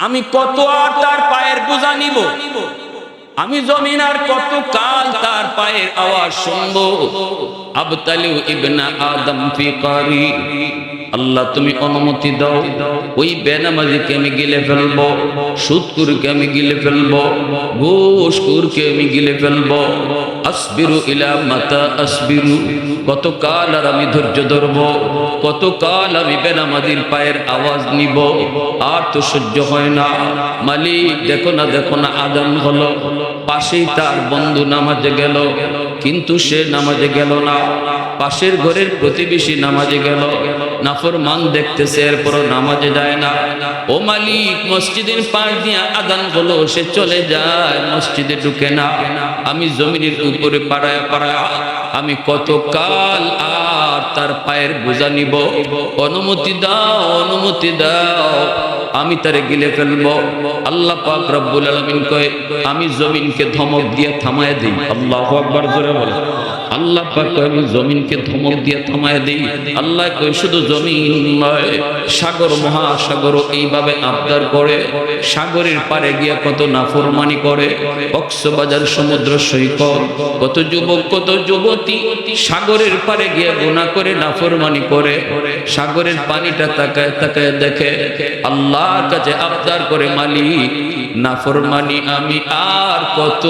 আমি কত আর তার পায়ের বোঝা নিব? আমি জমিন আর কত কাল তার পায়ের আওয়াজ শুনব? আবতালু ইবনা আদম ফি কারি আল্লাহ, তুমি অনুমতি দাও, ওই বেনামাজিকে আমি গিলে ফেলব সুদকুরকে আমি গিলে ফেলব ঘুষকুরকে আমি গিলে ফেলব। আসবিরু ইলা মাতা আসবিরু কত কাল আর আমি ধৈর্য ধরবো কত কাল আমি বেনামাজির পায়ের আওয়াজ নিব, আর তো সহ্য হয় না। মালিক, দেখো না দেখো না আদান হলো, পাশেই তার বন্ধু নামাজে গেল, কিন্তু সে নামাজে গেল না। পাশের ঘরের প্রতিবেশী নামাজে গেল নাফর মান দেখতেছে, এরপরও নামাজে যায় না। ও মালিক, মসজিদের পাশ দিয়ে আদান হলো, সে চলে যায়, মসজিদে ঢুকে না। আমি জমিনের উপরে পাড়ায় পাড়ায়, আমি কত কাল আর তার পায়ের বোঝা নিব? অনুমতি দাও অনুমতি দাও, আমি তারে গিলে ফেলব। আল্লাহ পাক রব্বুল আলামিন কয়, আমি জমিনকে ধমক দিয়ে থামায় দিই। আল্লাহু আকবার জোরে বলে আল্লাহ আমি জমিনকে ধমক দিয়ে থামায় দিই। আল্লাহ কয়, শুধু জমিন নয়, সাগর, মহাসাগর এইভাবে আবদার করে। সাগরের পারে গিয়ে কত নাফরমানি করে। কক্সবাজার, সমুদ্র সৈকত, কত যুবক, কত যুবতী সাগরের পারে গিয়ে গুনাহ করে, নাফরমানি করে। সাগরের পানিটা তাকায় তাকায় দেখে আল্লাহর কাছে আবদার করে, মালিক, নাফরমানি আমি আর কত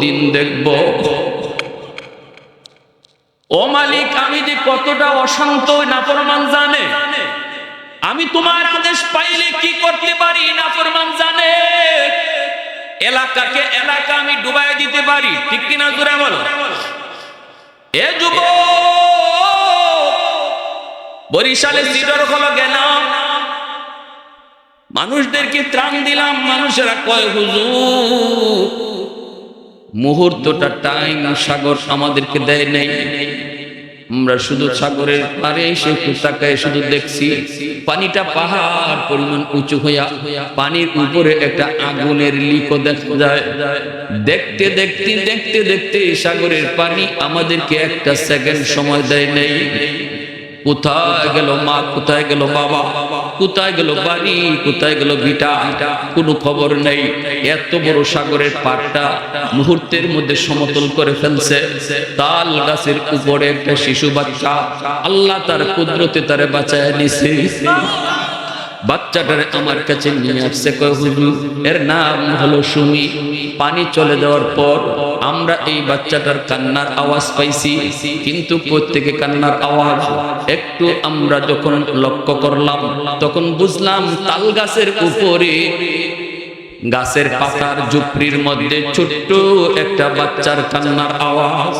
দিন দেখব? ও মালিক, আমি যে কতটা অশান্ত, নাফরমান জানে? আমি তোমার আদেশ পাইলে কি করতে পারি, নাফরমান জানে? এলাকাকে এলাকা আমি ডুবাই দিতে পারি, ঠিক কিনা জোরে বলো? এ যুব বরিশালে সিডর হলো গেলাম। মানুষদেরকে ত্রাণ দিলাম, মানুষেরা কয়, হুজুর মুহূর্তটা টাইম সাগর আমাদেরকে দেয় নেই। আমরা শুধু সাগরের পারে এসে তাকায় শুধু দেখছি, পানিটা পাহাড় পরিমাণ উঁচু হইয়া পানির উপরে একটা আগুনের লিকো দেখা যায়। দেখতে দেখতে দেখতে দেখতে সাগরের পানি আমাদেরকে একটা সেকেন্ড সময় দেয় নেই। কোথায় গেল মা, কোথায় গেল বাবা? কোথায় গেল বাড়ি? কোথায় গেল ভিটা কোনো খবর নেই। এত বড় সাগরের পাড়টা মুহূর্তের মধ্যে সমতল করে ফেলছে। তাল গাছের উপরে একটা শিশু বাচ্চা। আল্লাহ তার কুদরতে তারে বাঁচায় নিছে। বাচ্চাটারে আমার কাছে নিয়ে আসছে। কয়, হুজুর, এর নাম হলো সুমি। পানি চলে যাওয়ার পর আমরা এই বাচ্চাটার কান্নার আওয়াজ পাইছি, কিন্তু প্রত্যেকে কান্নার আওয়াজ। একটু আমরা যখন লক্ষ্য করলাম, তখন বুঝলাম তাল গাছের উপরে গাছের পাতার ঝুপড়ির মধ্যে ছোট্ট একটা বাচ্চার কান্নার আওয়াজ।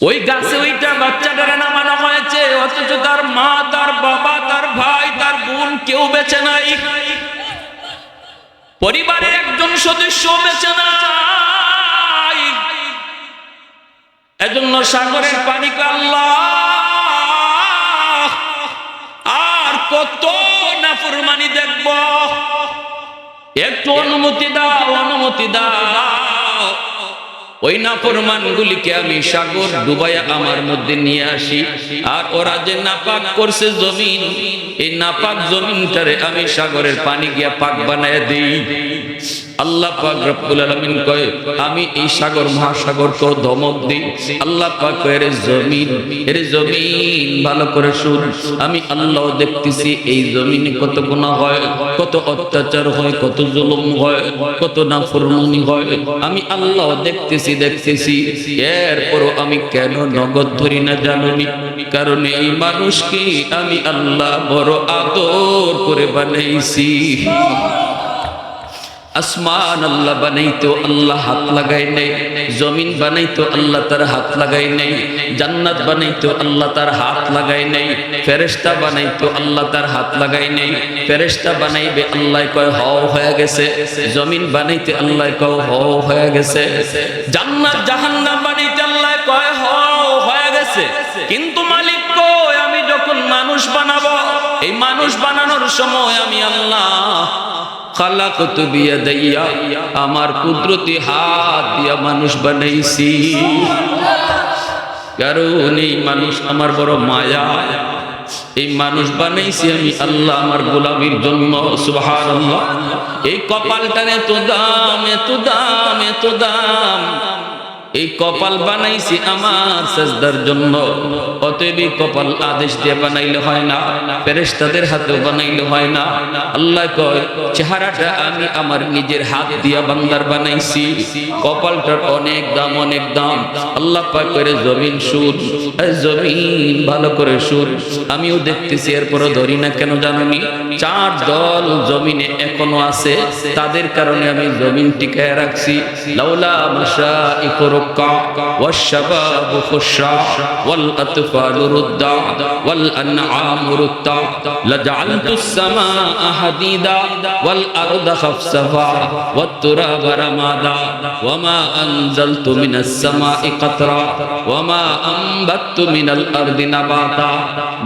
ওই গাছে ওইটা বাচ্চাটারে নামানো হয়েছে, অথচ তার মা, তার বাবা, তার ভাই, তার বোন কেউ বেছে নাই। পরিবারের একজন সদস্য বেঁচে নাই। এজন্য সাগরের পানিকে আল্লাহ আর কত নাফরমানি দেখব? একটু অনুমতি দাও অনুমতি দাও। ওই না গুলিকে আমি সাগর ডুবাইয়া আমার মধ্যে নিয়ে আসি। আর ওরা যে নাপাক করছে জমিন, এই নাপাক জমিনটারে আমি সাগরের পানি গিয়া পাক বানায় দিই। আল্লাহ পাক কয়, আমি এই সাগর দিই। আল্লাহ জমিন ভালো করে শুন। আমি আল্লাহ দেখতেছি এই কত অত্যাচার হয়, কত জুলুম হয়, কত হয়। আমি আল্লাহ দেখতেছি দেখতেছি। এরপরও আমি কেন নগদ ধরি না জানুনি? কারণ এই মানুষকে আমি আল্লাহ বড় আদর করে বানাইছি। আসমান আল্লাহ বানাইতো, আল্লাহ হাত লাগাই নেই। জমিন বানাইতো, আল্লাহ তার হাত লাগাই নেই। জান্নাত বানাইতো, আল্লাহ তার হাত লাগাই নেই। ফেরেশতা বানাইতো, আল্লাহ তার হাত লাগাই নেই। ফেরেশতা বানাইবে, আল্লাহ কয় হ হয়ে গেছে। জমিন বানাইতে, আল্লাহ কয় হ হয়ে গেছে। জান্নাত, জাহান্নাম বানাইতে, আল্লাহ কয় হ হয়ে গেছে। কিন্তু মালিক কয়, আমি যখন মানুষ বানাবো, এই মানুষ বানানোর সময় আমি আল্লাহ খালাকতু বিয়াদাইয়া, আমার কুদরতি হাত দিয়া মানুষ বানাইছি। কারণ এই মানুষ আমার বড় মায়া। এই মানুষ বানাইছি আমি আল্লাহ আমার গোলামির জন্য সুহার এই কপালটার এত দাম এত দাম এত দাম। এই কপাল বানাইছি আমার সেজদার জন্য। অতএব কপাল আদেশ দিয়ে বানাইলে হয় না, ফেরেশতাদের হাতেও বানাইলে হয় না। আল্লাহ কয়, চেহারাটা আমি আমার নিজের হাত দিয়া বান্দার বানাইছি। কপালটার অনেক দাম অনেক দাম। আল্লাহ পাক করে জমিন এই জমিন ভালো করে সুর। আমিও দেখতেছি, এরপরও ধরি না কেন জানি চার দল জমিনে এখনও আছে, তাদের কারণে আমি জমিন টিকায় রাখছি। লাউলা মাশা ركع والشباب خشع والأطفال ردع والأنعام رتع لجعلت السماء حديدا والأرض خفصفا والتراب رمادا وما أنزلت من السماء قطرا وما أنبت من الأرض نباتا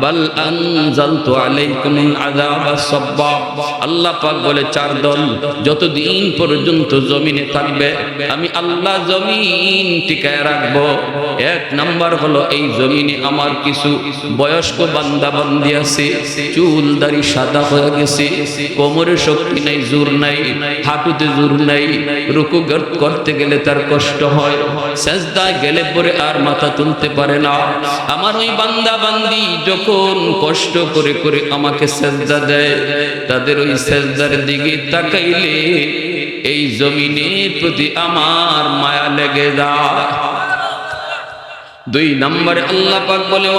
বাল আনজালতু আলাইকুমুল আযাবা সাব্বা। আল্লাহ পাক বলে, চার দল যতদিন পর্যন্ত জমিনে থাকবে, আমি আল্লাহ জমিন টিকায় রাখব। এক নাম্বার হলো, এই জমিনে আমার কিছু বয়স্ক বান্দা বান্দি আছে, চুল দাড়ি সাদা হয়ে গেছে, কোমরে শক্তি নাই, জোর নাই, হাঁটুতে জোর নাই, রুকু করতে গেলে তার কষ্ট হয় সেজদা গেলে পরে আর মাথা তুলতে পারে না। আমার ওই বান্দা বান্দি যখন কষ্ট করে করে আমাকে সেজদা দেয়, তাদের ওই সেজদার দিকে তাকাইলে এই জমিনের প্রতি আমার মায়া লেগে যায়। দুই নম্বরে আল্লাহ পাক বলে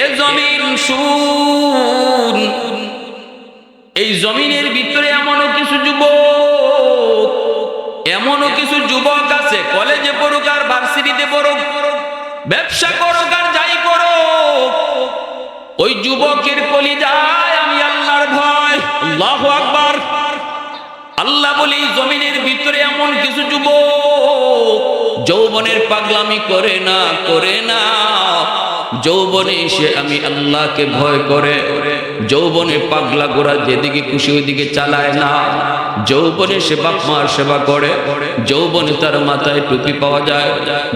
এ জমিন শুন এই জমিনের ভিতরে এমনও কিছু যুবক, এমনও কিছু যুবক আছে, কলেজে পড়ুক আর ভার্সিটিতে পড়ুক ব্যবসা করো আর যাই করো। ওই যুবকের কলি যায় আমি আল্লাহর ভয়। আকবার। আল্লাহ বলি জমিনের ভিতরে এমন কিছু যুবক, যৌবনের পাগলামি করে না করে না। যৌবনে এসে আমি আল্লাহকে ভয় করে, যৌবনে পাগলা গোড়া যেদিকে খুশি ওইদিকে চালায় না। যৌবনে সে বাপ মার সেবা করে, যৌবনে তার মাথায় টুপি পাওয়া যায়।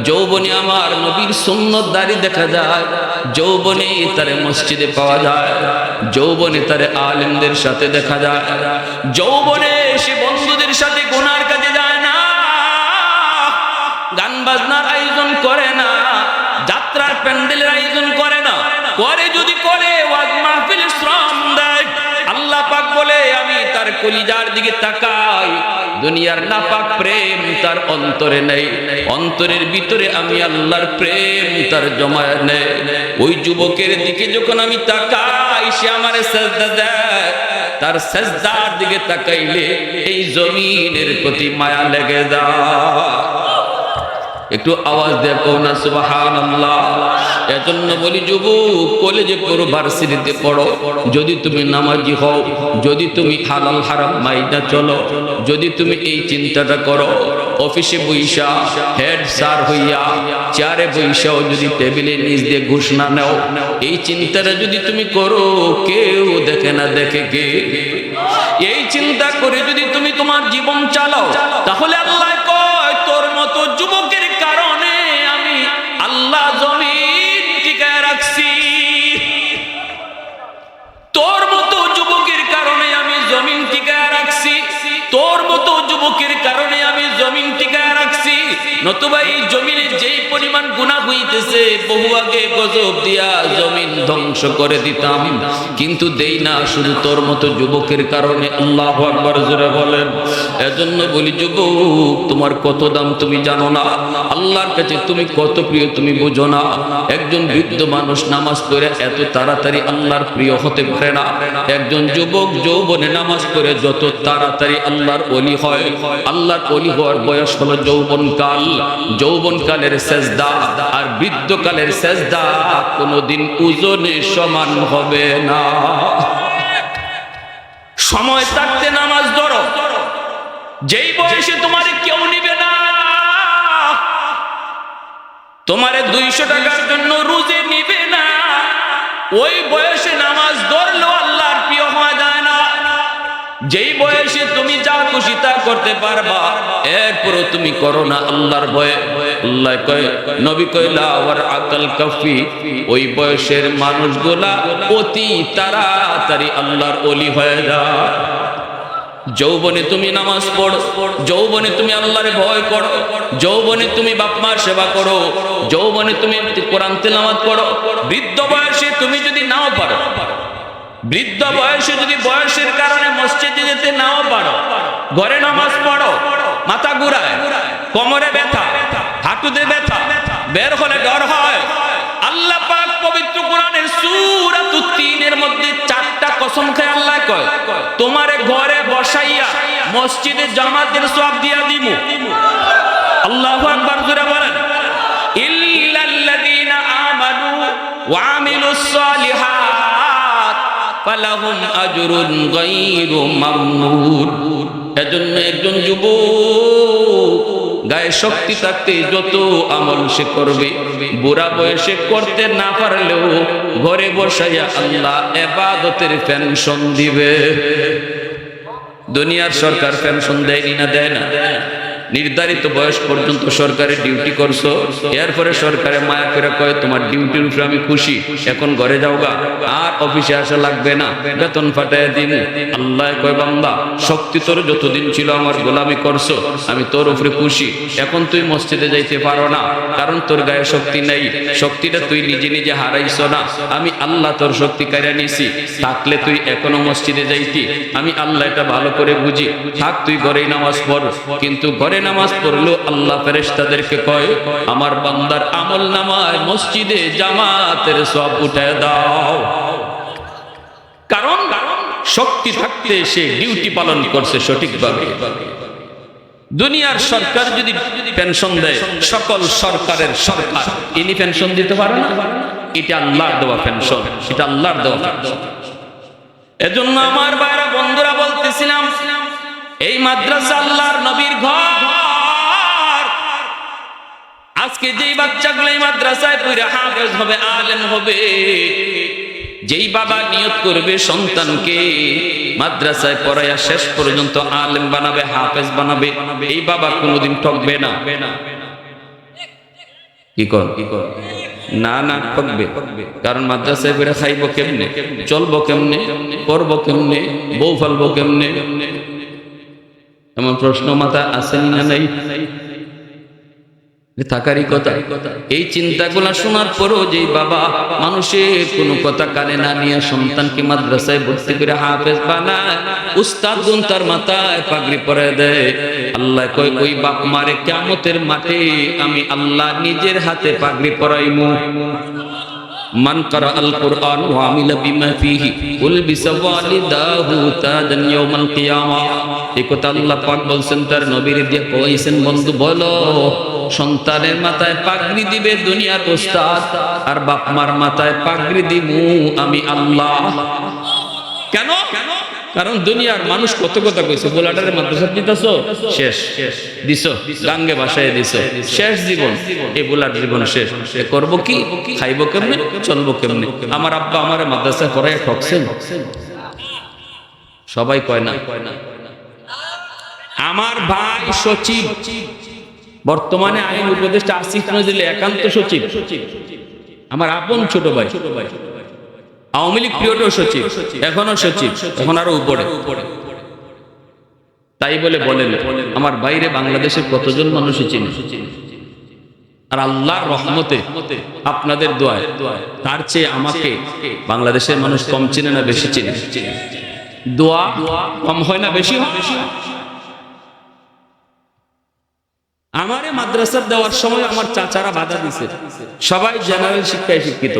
যৌবনে আমার নবীর সুন্নত দাড়ি দেখা যায়। যৌবনে তারে মসজিদে পাওয়া যায়। যৌবনে তারে আলেমদের সাথে দেখা যায়। যৌবনে তাকাই, দুনিয়ার নাপাক প্রেম তার অন্তরে নেই। অন্তরের ভিতরে আমি আল্লাহর প্রেম তার জমায় নেই। ওই যুবকের দিকে যখন আমি তাকাই, সে আমার সাজদা দেয়। তার সাজদার দিকে তাকাইলে এই জমিনের প্রতি মায়া লেগে যায়। একটু আওয়াজ দেখো না সুবাহান এজন্য বলি, যুবক, কলেজে পড়ো, ভার্সিটিতে পড়ো। যদি তুমি নামাজি হও, যদি তুমি হালাল হারাম মাইনা চলো, যদি তুমি এই চিন্তাটা করো, অফিসে বইসা, হেড স্যার হইয়া, চেয়ারে বইসাও, যদি টেবিলে নিজ দিয়ে ঘুষ না নাও, এই চিন্তাটা যদি তুমি করো, কেউ দেখে না দেখে কে? এই চিন্তা করে যদি তুমি তোমার জীবন চালাও, তাহলে আল্লাহ যুবকের কারণে আমি জমিন টিকায় রাখছি। করে তোমার কত দাম তুমি জানো না? আল্লাহর কাছে তুমি কত প্রিয় তুমি বুঝো না? একজন বৃদ্ধ মানুষ নামাজ পড়ে এত তাড়াতাড়ি আল্লাহর প্রিয় হতে পারে না। একজন যুবক যৌবনে নামাজ পড়ে যত তাড়াতাড়ি আল্লাহর অলি হয়, আল্লাহর অলি হওয়ার বয়স হলো যৌবন কাল যৌবন কালের সেজদা আর বৃদ্ধ কালের সেজদা কোনোদিন ওজনে সমান হবে না। সময় থাকতে নামাজ ধরো। যেই বয়সে তোমার কেউ নিবে না, তোমারে দুইশো টাকার জন্য রুজে নিবে না। ওই বয়সে নামাজ ধরলেও যেই বয়সে তুমি যা খুশি তা করতে পারবা, এরপরও তুমি করো না আল্লাহর ভয়ে। আল্লাহ কয়, নবী কয়, লা ওয়ার আকাল কাফি। ওই বয়সের মানুষগুলা অতি তাড়াতাড়ি আল্লাহর ওলি হয়ে যায়। যৌবনে তুমি নামাজ পড়ো, যৌবনে তুমি আল্লাহরে ভয় করো, যৌবনে তুমি বাপ মার সেবা করো, যৌবনে তুমি কোরআন তেলাওয়াত করো। বৃদ্ধ বয়সে তুমি যদি নাও পারো বৃদ্ধ বয়সে যদি বয়সের কারণে মসজিদে যেতে নাও পারো, ঘরে নামাজ পড়ো, মাথা ঘুরায়, কোমরে ব্যথা, হাঁটুতে ব্যথা, বের হলে ডর হয়। আল্লাহ পাক পবিত্র কোরআনের সূরাতুত তিনের মধ্যে চারটা কসম খায় আল্লাহ কয়, তোমারে ঘরে বসাইয়া মসজিদে জামাতের সওয়াব দিয়া দিমু। আল্লাহু আকবার জোরে বলেন। ইল্লাল্লাযীনা আমানু ওয়া আমিলুস সালিহাত। ফালাহুম আজরুন গায়রু মামনুন এজন্য একজন যুবক গায়ে শক্তি থাকতে যত আমল সে করবে, বুড়া বয়সে করতে না পারলেও ঘরে বসাইয়া আল্লাহ এবাদতের পেনশন দিবে। দুনিয়ার সরকার পেনশন দেয়নি না দেয় না? নির্ধারিত বয়স পর্যন্ত সরকারের ডিউটি করছ। এরপরে সরকারে মায়া করে কয়, তোমার ডিউটির উপরে আমি খুশি। এখন ঘরে যাও গা আর অফিসে আসা লাগবে না। বেতন ফাটায় দিন আল্লাহ কয়, বান্দা, শক্তি তোর যতদিন ছিল আমার গোলামি করছ। আমি তোর উপরে খুশি। এখন তুই মসজিদে যাইতে পারো না। কারণ তোর গায়ে শক্তি নেই। শক্তিটা তুই নিজে নিজে হারাইছ না। আমি আল্লাহ তোর শক্তি কারিয়া নিছি। থাকলে তুই এখনও মসজিদে যাইতি। আমি আল্লাহ এটা ভালো করে বুঝি। থাক, তুই ঘরেই নামাজ পড়। কিন্তু ঘরে নামাজ পড়ল আল্লাহ ফেরেশতাদেরকে কয়, আমার বান্দার আমল নামায় মসজিদে জামাতের সব উঠায় দাও। কারণ শক্তি থাকতে সে ডিউটি পালন করছে সঠিকভাবে। দুনিয়ার সরকার যদি পেনশন দেয়, সকল সরকারের সরকার, ইনি পেনশন দিতে পারে না। এটা আল্লাহর দেওয়া পেনশন, এটা আল্লাহর দেওয়া পেনশন। এজন্য আমার বাইরা বন্ধুরা বলতেছিলাম, এই মাদ্রাসা আল্লাহর নবীর ঘর। আজকে যেই বাচ্চাগুলো এই মাদ্রাসায় পড়ে হাফেজ হবে, আলেম হবে, যেই বাবা নিয়ত করবে সন্তানকে মাদ্রাসায় পড়াইয়া শেষ পর্যন্ত আলেম বানাবে, হাফেজ বানাবে, এই বাবা কোনোদিন ঠকবে না। কারণ মাদ্রাসায় পড়ে খাইব কেমনে? চলবো কেমনে? পড়ব কেমনে? বউ ফেলব কেমনে? এমন প্রশ্ন মাথা আসেনি না নাই? থাকারই কথা। এই চিন্তাগুলা শোনার পরও যে বাবা মানুষের কোনো কথা কানে না নিয়ে সন্তানকে মাদ্রাসায় ভর্তি করে হাফেজ বানায়, উস্তাদ গুন তার মাথায় পাগড়ি পরে দেয়। আল্লাহ কই ওই বাপ মারে কেমতের মাঠে আমি আল্লাহ নিজের হাতে পাগড়ি পরাইমু। মান কোরআন ওয়া আমিলা বিমা কিয়ামা। এই কথা আল্লাহ পাক বলছেন, তার নবীর দিয়ে কইছেন, বন্ধু, বলো। সন্তানের মাথায় পাগড়ি দিবে দুনিয়ার ওস্তাদ, আর বাপ মার মাথায় পাগড়ি দিমু আমি আল্লাহ। কেন? কারণ দুনিয়ার মানুষ কত কথা কইছে বোলাটারে মাদ্রাসা দিতেছো শেষ। দিছ, গাঙ্গে ভাষায় দিছ। শেষ জীবন। এই বোলার জীবন শেষ। এ করব কি? খাইব কেমনে? চলবো কেমনে? আমার আব্বা আমারে মাদ্রাসায় পড়ায় ঠকছেন? সবাই কয় না। আমার ভাই সচিব। বর্তমানে আইন উপদেষ্টা আসিফ নজরুল একান্ত সচিব। আমার আপন ছোট ভাই। আওয়ামী লীগ প্রিয়টো সচিব। এখনও সচিব। এখন আরও উপরে। তাই বলে বলেন, আমার বাইরে বাংলাদেশের কতজন মানুষই চিনে? আর আল্লাহর রহমতে আপনাদের দোয়ায়, তার চেয়ে আমাকে বাংলাদেশের মানুষ কম চিনে না, বেশি চিনে। দোয়া কম হয় না, বেশি হয়। আমারে মাদ্রাসা দেওয়ার সময় আমার চাচারা বাধা দিছে। সবাই জেনারেল শিক্ষায় শিক্ষিত।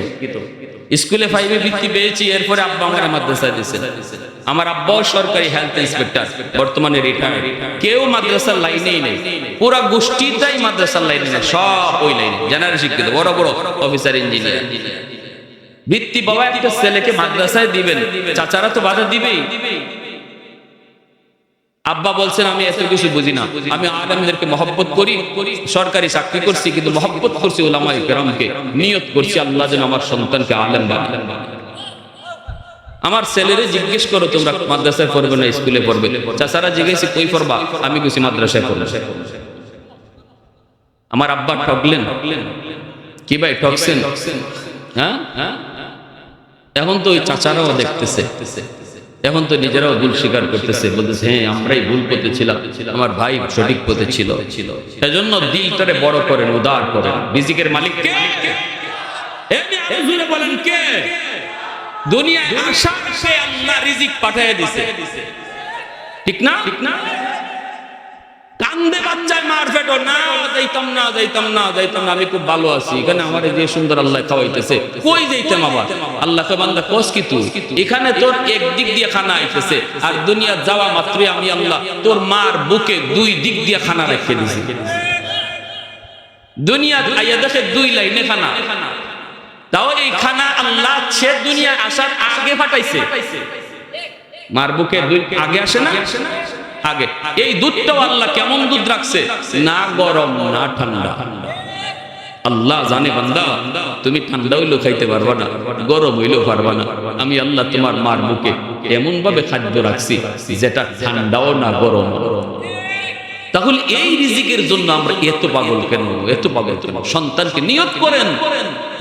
স্কুলে ফাইভে বৃত্তি পেয়েছি, এরপরে আব্বা আমার মাদ্রাসায় দিছে। আমার আব্বাও সরকারি হেলথ ইন্সপেক্টর বর্তমানে রিটায়ার কেউ মাদ্রাসার লাইনেই নেই। পুরা গোষ্ঠীটাই মাদ্রাসার লাইনে নেই, সব ওই লাইনে জেনারেল শিক্ষিত, বড় বড় অফিসার ইঞ্জিনিয়ার বৃত্তি বাবা একটা ছেলেকে মাদ্রাসায় দিবেন, চাচারা তো বাধা দিবেই। আব্বা বলছেন, আমি এত কিছু বুঝি না। আমি আলমদেরকে মহব্বত করি, সরকারি চাকরি করছি, কিন্তু মহব্বত করছি ওলামাই কেরামকে। নিয়ত করছি আল্লাহ যেন আমার সন্তানকে আলেম বানান আমার ছেলেরে জিজ্ঞেস করো, তোমরা মাদ্রাসায় পড়বে না, স্কুলে পড়বে? চাচারা জিজ্ঞেস, কই পড়বা? আমি গেছি মাদ্রাসায় পড়বে আমার আব্বা ঠকলেন কি ভাই ঠকছেন হ্যাঁ? এখন তো ওই চাচারাও দেখতেছে। এখন তো নিজেরাও ভুল স্বীকার করতেছে, বলতেছে হ্যাঁ আমরাই ভুল পথে ছিলাম, আমার ভাই সঠিক পথে ছিল। এজন্য দিলটারে বড় করেন, উদার করেন। রিজিকের মালিক কে? বলেন কে? দুনিয়ায় আশা আল্লাহ রিজিক পাঠিয়ে দিছে। ঠিক না ঠিক না? কান্দে বাচ্চায় মার ফেটো, না যাইতাম না যাইতাম না যাইতাম না, আমি খুব ভালো আছি। এখানে আমার যে সুন্দর আল্লাহ খাওয়াইতেছে, কই যাইতাম আবার? আল্লাহকে বান্দা, কোস কি তুই? এখানে তোর একদিক দিয়ে খানা আইতেছে, আর দুনিয়া যাওয়া মাত্রই আমি আল্লাহ তোর মার বুকে দুই দিক দিয়ে খানা রেখে দিছি। দুনিয়া আইয়া দেখে দুই লাইনে খানা। তাও এই খানা আল্লাহ সে দুনিয়া আসার আগে ফাটাইছে। মার বুকে দুই আগে আসে না? আগে। এই দুধটাও আল্লাহ কেমন দুধ রাখছে? না গরম, না ঠান্ডা। আল্লাহ জানে বান্দা, তুমি ঠান্ডা হইলেও খাইতে পারবা না, গরম হইলেও পারবা না। আমি আল্লাহ তোমার মার বুকে এমন ভাবে খাদ্য রাখছি, যেটা ঠান্ডাও না গরম। তাহলে এই রিজিকের জন্য আমরা এত পাগল কেন? এত পাগল সন্তানকে নিয়ত করেন।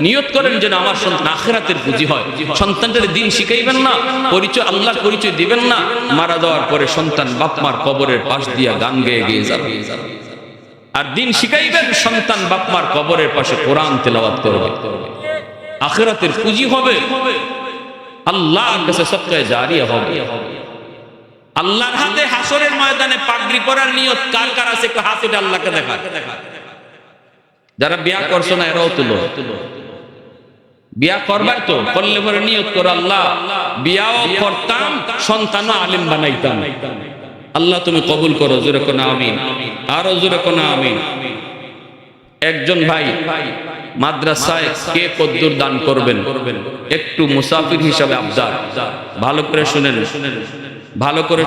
নিয়ত করেন যেন আমার সন্তান আখেরাতের পুঁজি হয়। সন্তানটার দিন শিখাইবেন না, পরিচয়, আল্লাহর পরিচয় দিবেন না, মারা যাওয়ার পরে সন্তান বাপ মার কবরের পাশ দিয়া গান গেয়ে গিয়ে যাবে। আর দিন শিখাইবেন, সন্তান বাপ মার কবরের পাশে কোরআন তেলাওয়াত করবে। আখেরাতের পুঁজি হবে। আল্লাহর কাছে সবচেয়ে জারিয়া হবে। আল্লাহর হাতে হাসরের ময়দানে পাগড়ি পরার নিয়ত কার কার আছে হাত উঠে আল্লাহকে দেখা যারা বিয়া করছ না, এরাও তুলো। বিয়া করবার তো, করলে পরে নিয়ত করো আল্লাহ। বিয়াও করতাম, সন্তানও আলিম বানাইতাম। আল্লাহ তুমি কবুল করো, জোরে কোনা আমিন। আরও জোরে কোনা আমিন। একজন ভাই মাদ্রাসায় কে কদ্দুর দান করবেন? একটু মুসাফির হিসাবে আবদার। ভালো করে শুনেন। ভালো করে